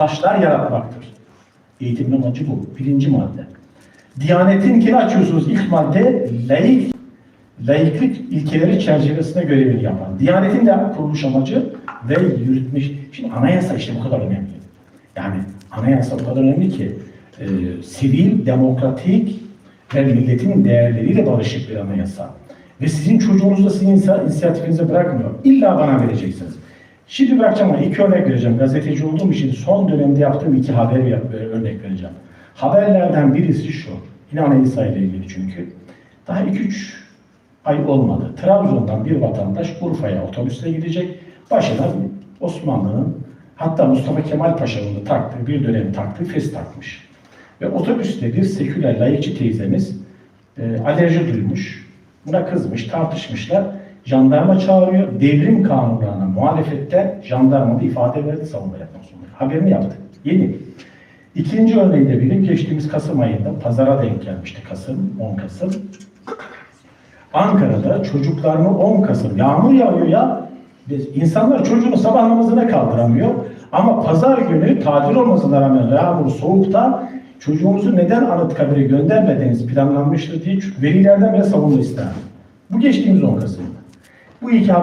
taşlar yaratmaktır. Eğitimin amacı bu. Birinci madde. Diyanetinkini açıyorsunuz ilk madde laik, laiklik ilkeleri çerçevesinde görevini yapan. Diyanetin de kuruluş amacı ve yürütmüş. Şimdi anayasa işte bu kadar önemli. Yani anayasa o kadar önemli ki e, sivil, demokratik ve milletin değerleriyle barışık bir anayasa. Ve sizin çocuğunuz da sizin inisiyatifinize bırakmıyor. İlla bana vereceksiniz. Şimdi bırakacağım ama iki örnek vereceğim. Gazeteci olduğum için son dönemde yaptığım iki haber e, örnek vereceğim. Haberlerden birisi şu. Yine anayasa ile ilgili çünkü. Daha 2-3 ay olmadı. Trabzon'dan bir vatandaş Urfa'ya otobüsle gidecek. Başına Osmanlı'nın hatta Mustafa Kemal Paşa'nın taktığı bir dönem taktığı fes takmış. Ve otobüste bir seküler layıkçı teyzemiz e, alerji duymuş. Buna kızmış, tartışmışlar. Jandarma çağırıyor. Devrim kanunlarına muhalefetten jandarma bir ifade verdi savunma yapmak zorunda. Haberini yaptık. Yeni. İkinci örneği de benim geçtiğimiz Kasım ayında pazara denk gelmişti Kasım, 10 Kasım. Ankara'da çocuklarını 10 Kasım yağmur yağıyor ya. İnsanlar çocuğunu sabah namazına kaldıramıyor. Ama pazar günü tatil olmasına rağmen yağmur soğukta çocuğunuzu neden Anıtkabir'e göndermediğiniz planlanmıştır diye velilerden bile savunma ister. Bu geçtiğimiz 10 Kasım'da. Bu iki